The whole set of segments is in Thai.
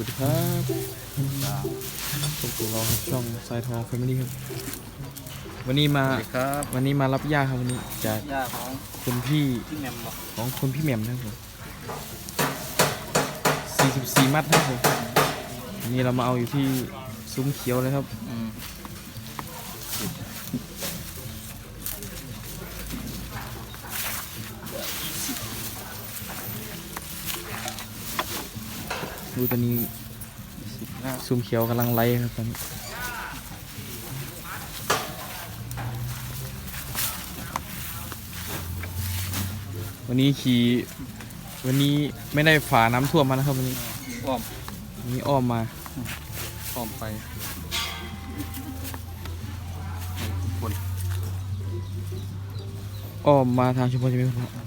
วัสดีครับพวกเราครับช่องสายทองแฟมิลี่ครับ วันนี้มาสวัสดีครับวันนี้มารับย่าครับวันนี้จากย่าของคุณพี่พี่แหมมบอกของคุณพี่แหม่มนะครับผม44 มัดนะครับผมวันนี้เรามาเอาอยู่ที่ซุ้มเขียวเลยครับอื ดูตอนนี้สิบหน้าซุ้มเขียวกำลังไล่ครับตอนนี้วันนี้ขี่วันนี้ไม่ได้ฝาน้ำท่วมมานะครับวันนี้อ้อมวันนี้อ้อมมาอ้อมไปบนอ้อมมาทางชุมพรใช่ไหมครับ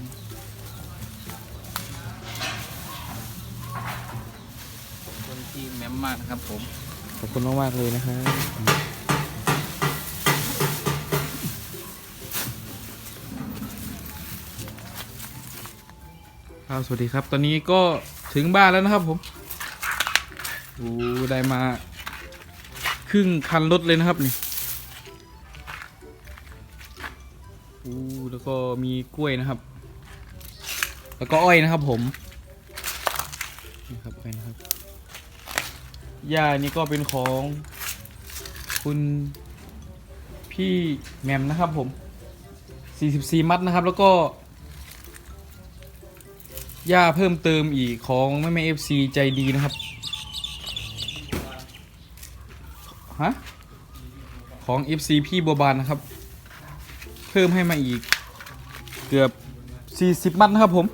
มมมากนะครับ ผมขอบคุณมากๆเลยนะครับครับสวัสดีครับ ตอนนี้ก็ถึงบ้านแล้วนะครับผมโอ้ได้มา ครึ่งคันรถเลยนะครับนี่โอ้แล้วก็มีกล้วยนะครับ แล้วก็อ้อยนะครับผมนี่ครับอ้อยนะครับ ย่านี่ก็เป็นของคุณพี่แหมมนะครับผม 44 มัดนะครับ แล้วก็ย่าเพิ่มเติมอีกของแม่แม่เอฟซีใจดีนะครับฮะของ FC พี่บัวบานนะครับ เพิ่มให้มาอีกเกือบ 40 มัดนะครับผม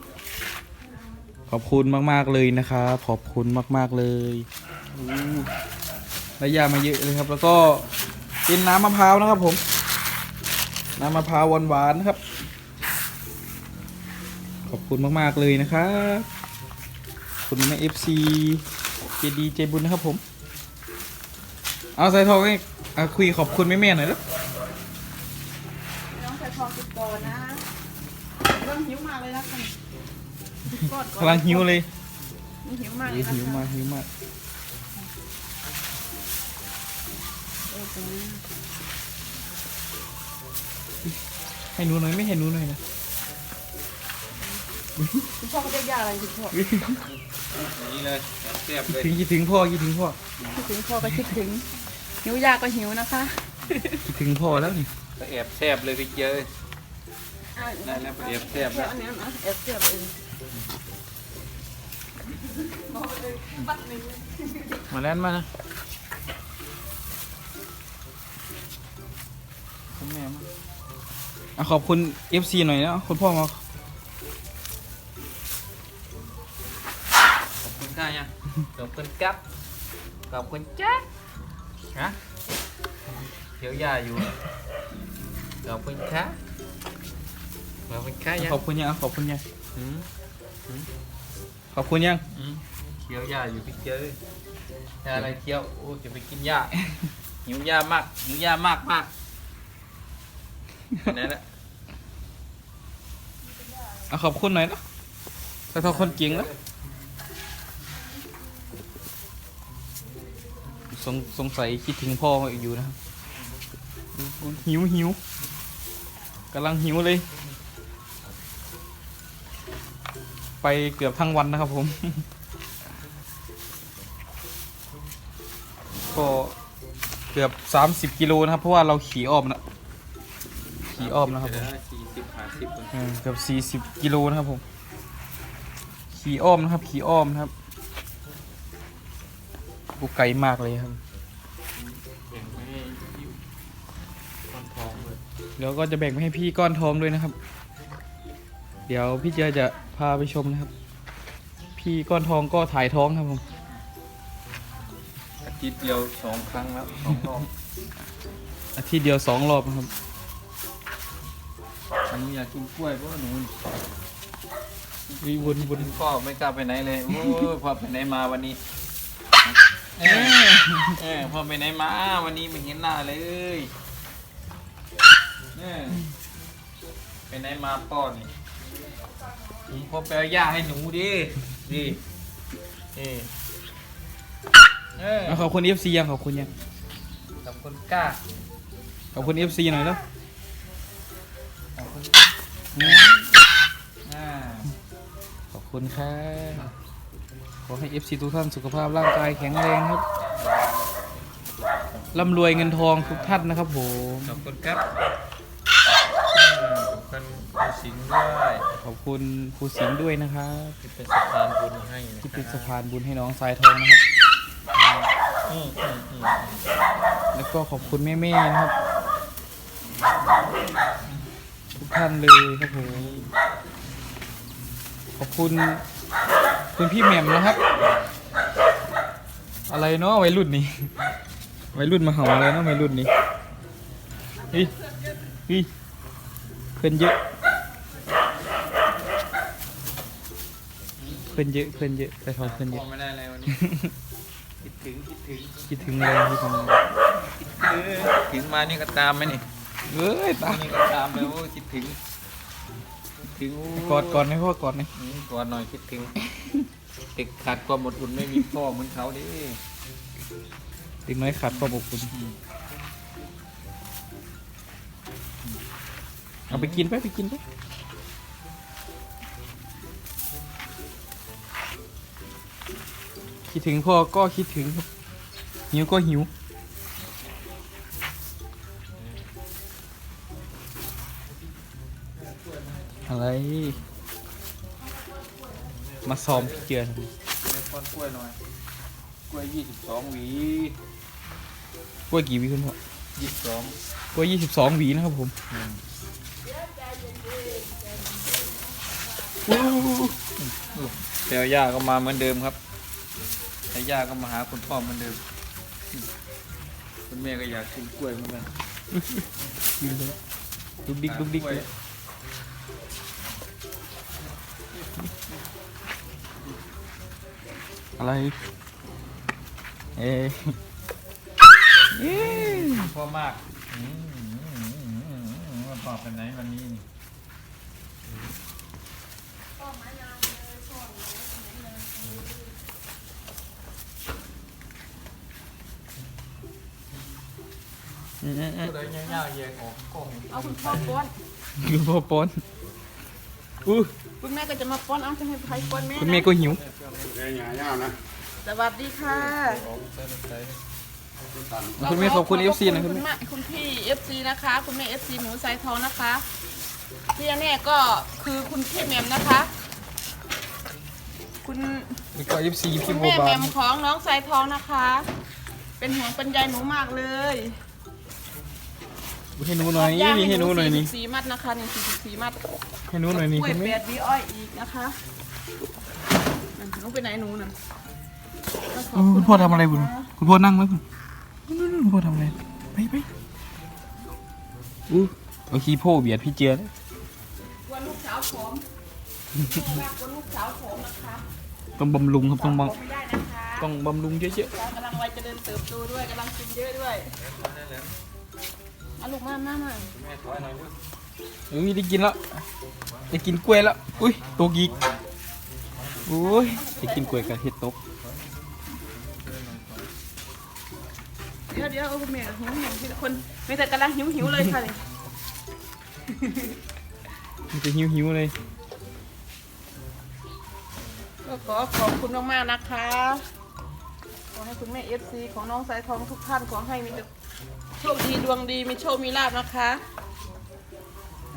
ขอบคุณมาก ๆ เลยนะครับ ขอบคุณมาก ๆ เลย ได้ยามาเยอะเลยครับ แล้วก็เป็นน้ำมะพร้าวนะครับ ผม น้ำมะพร้าวหวานๆนะครับ ขอบคุณมากๆเลยนะครับขอบคุณแม่เอฟซีเจดีเจบุญนะครับผม เอาใส่ทองให้อะคุยขอบคุณแม่ๆหน่อยแล้วน้องใส่ทองติดก่อนนะเริ่มหิวมากเลยนะคะกอดก่อนกำลังหิวเลยนี่หิวมากเลยนะคะหิวมากหิวมาก ให้หนูหน่อยไม่ให้หนูหน่อยนะคุณพ่อเขาเรียกยาอะไรคุณพ่อนี่เลยแซ่บเลยถึงคิดถึงพ่อคิดถึงพ่อคิดถึงพ่อก็คิดถึง หิวยาก็หิวนะคะ คิดถึงพ่อแล้วนี่ก็แอบแซ่บเลยพี่เจอได้แล้วไปแอบแซ่บแค่แล้วอันนี้นะแอบเสียบเองมาแล้วมานะ คุณแม่มาอะขอบคุณ FC หน่อยนะคุณพ่อมาขอบคุณค่ะยังขอบคุณครับขอบคุณจ้าฮะเดี๋ยวย่าอยู่ขอบคุณค่ะขอบคุณค่ะยังขอบคุณยังอะขอบคุณยังอืมขอบคุณยังอืมเคี้ยวหญ้าอยู่พี่เจอหญ้าอะไรเคี้ยวโอ้จะไปกินหญ้าหิวหญ้ามากหิวหญ้ามากมาก นั่นแหละอะขอบคุณหน่อยนะแต่ทอคนเก่งแล้วสงสงสัยคิดถึงพ่ออยู่นะครับหิวหิวกำลังหิวเลย ไปเกือบทั้งวันนะครับผม ก็เกือบ 30 กิโลนะครับ เพราะว่าเราขี่อ้อมนะ ขี่อ้อมนะครับผมสี่สิบห้าสิบคนเออเกือบสี่สิบกิโลนะครับผม ขี่อ้อมนะครับ ขี่อ้อมนะครับกูไกลมากเลยครับ แบ่งไม่ให้พี่ก้อนทองเลยเดี๋ยวก็จะแบ่งไปให้พี่ก้อนทองด้วยนะครับ เดี๋ยวพี่เจอจะพาไปชมนะครับ พี่ก้อนทองก็ถ่ายท้องครับผม อาทิตย์เดียวสองครั้งแล้วสองรอบอาทิตย์เดียวสองรอบนะครับ หนูอยากกินกล้วยเพราะว่าหนูวิวนวน พ่อไม่กล้าไปไหนเลยโอ้ยพ่อไปไหนมาวันนี้ เออเออพ่อไปไหนมาวันนี้ไม่เห็นหน้าเลยเออไปไหนมาพ่อนี่พ่อไปเอาหญ้าให้หนูดิดิเออเออเอาขอบคุณ FC ยังขอบคุณยังขอบคุณกล้า ขอบคุณ FC หน่อยแล้วขอบคุณ อืมอ่าขอบคุณครับขอให้ FC ทุกท่านสุขภาพร่างกายแข็งแรงครับร่ำรวยเงินทองทุกท่านนะครับผมขอบคุณครับอ่าขอบคุณคุณสิงห์ด้วยขอบคุณครูสิงห์ด้วยนะครับ ที่เป็นสะพานบุญให้นะที่เป็นคสะรับพานบุญให้น้องสายทองนะครับ อืมอืมอืมแล้วก็ขอบคุณแม่ๆนะครับ ทุกท่านเลยครับผมขอบคุณคุณพี่แหม่มนะครับ อะไรเนาะวัยรุ่นนี้วัยรุ่นมาเห่าอะไรเนาะวัยรุ่นนี้เฮ้ยเฮ้ยเพื่อนเยอะเพื่อนเยอะเพื่อนเยอะแต่ทองเพื่อนเยพออะไม่ได้เลยวันนี้คิดถึงคิดถึงคิดถึงเลยคิดถึงเลยเออถึงมานี่ก็ตามไหมนี่ เอ้ยตายนี่ก็ตามไปโอ้ยคิดถึงคิดถึงโยกอดก่อนให้พ่อกอดหน่อยอืมกอดหน่อยคิดถึงเด็กขาดความอดอุ่นไม่มีพ่อเหมือนเขาดิเด็กน้อยขาดความอบอุ่นเอาไปกินไปไปกินไปคิดถึงพ่อก็คิดถึงครับหิวก็หิว อะไร มาซ้อมพี่เจือทำไมเป็นก้อนกล้วยหน่อย กล้วยยี่สิบสองหวีกล้วยกี่หวีคุณพ่อยี่สิบสองกล้วยยี่สิบสองหวีนะครับผมแต่ย่าก็มาเหมือนเดิมครับแต่ย่าก็มาหาคุณพ่อเหมือนเดิม คุณแม่ก็อยากกินกล้วยเหมือนกันดุกดิกดุกดิกเลย อะไร เอ๊ะเอ๊ะพ่อมากอืมอืมอืมอืมอืมว่าพ่อไหนวันนี้นี่อืมอืมอืมก็เลยย่าๆแยกออกกล้องเอาคุณพ่อป้อนคุณพ่อป้อนอู้ คุณแม่ก็จะมาป้อนเอาจะให้ใครป้อนแม่คุณแม่ก็หิวสวัสดีค่ะออกใส่ใส่คุณแม่ขอบคุณข FC นะคุณคุณแม่แม่คุณพี่ FC นะคะ คุณแม่ FC หมูสายทองนะคะที่แน่ๆก็คือคุณพี่แหมมนะคะ คุณแล้วก็ FC คุพี่ณโบแม่บาแหมนมของน้องสายทองนะคะ เป็นห่วงเป็นใยหนูมากเลย ให้หนูหน่อยนี่ให้หนูหน่อยนี่สี่มัดนะคะนี่สี่มัดให้หนูหน่อยนี่กล้วยคุณแปแม่ดวีอ้อยอีกนะคะนั่นหนูไปไหนหนูนั่นโอ้คุณพ่อทำอะไรคุณคุณพ่อนั่งไหมคุณนู่นๆคุณพ่อทำอะไรไปไปอู้เอาขี้โพเบียดพี่เจือเลยกลัวลูกสาวผมรักกลัวลูกสาวผมนะคะต้องบำรุงครับต้องบผมไม่ได้นะคะำต้องบำรุงเยอะสาวกำลังวัยเจะเดินเติบโตด้วยกำลังกินเยอะด้วย เอาลูกมามามาแม่ถอยหน่อยลูกๆอุ้ยได้กินแล้วได้กินกล้วยแล้วอุ้ยตกอีกโอ้ยได้กินกล้วยกับเห็ดตกเดี๋ยวเดี๋ยวเอาคุณแม่หิวหิวทีละคนไม่แต่กำลังหิวหิวเลยค่ะนี่มันจะหิวหิวๆเลยก็ขอขอบคุณมากๆนะคะ ขอให้คุณแม่เอฟซีของน้องสายทองทุกท่านขอให้มีแต่ โชคดีดวงดีมีโชคมีลาบนะคะ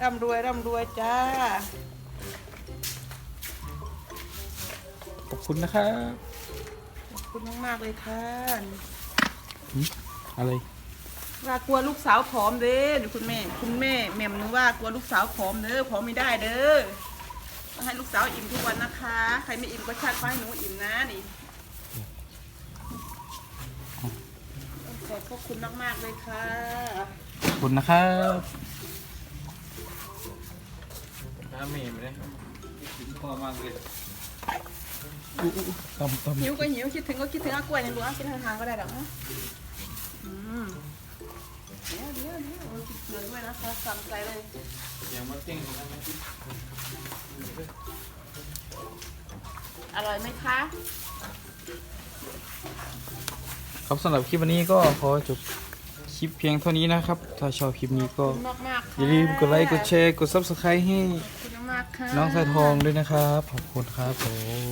ร่ำรวยร่ำรวยจ้า ขอบคุณนะครับขอบคุณมากๆเลยค่ะอะไร ว่ากลัวลูกสาวผอมเด้อเดี๋ยวคุณแม่ คุณแม่แหม่มนึกว่ากลัวลูกสาวผอมเด้อผอมไม่ได้เด้อต้องให้ลูกสาวอิ่มทุกวันนะคะ ใครไม่อิ่มก็ชักไปให้หนูอิ่มนะนี่ ขอบพระคุณมากๆเลยค่ะขอบคุณนะครับน้าเมย์ไปเลยคิดถึงพ่อมากเลยอู้อู้อู้ตำตำหิวก็หิวคิดถึงก็คิดถึงอากล้วยอย่างดูอะกินทางๆก็ได้หรอกนะอืมเดี๋ยวเดี๋ยวเดี๋ยวเอาติดเกลือด้วยนะคะสั่งใจเลยเสียงมันติ้งอยู่นะมันติ้งอร่อยไหมคะ ครับสำหรับคลิปวันนี้ก็ขอจบคลิปเพียงเท่านี้นะครับ ถ้าชอบคลิปนี้ก็ขอบคุณมากๆค่ะอย่าลืมกดไลค์กดแชร์กด subscribe ให้ขอบคุณมากๆค่ะ น้องสายทองด้วยนะครับ ขอบคุณครับผมข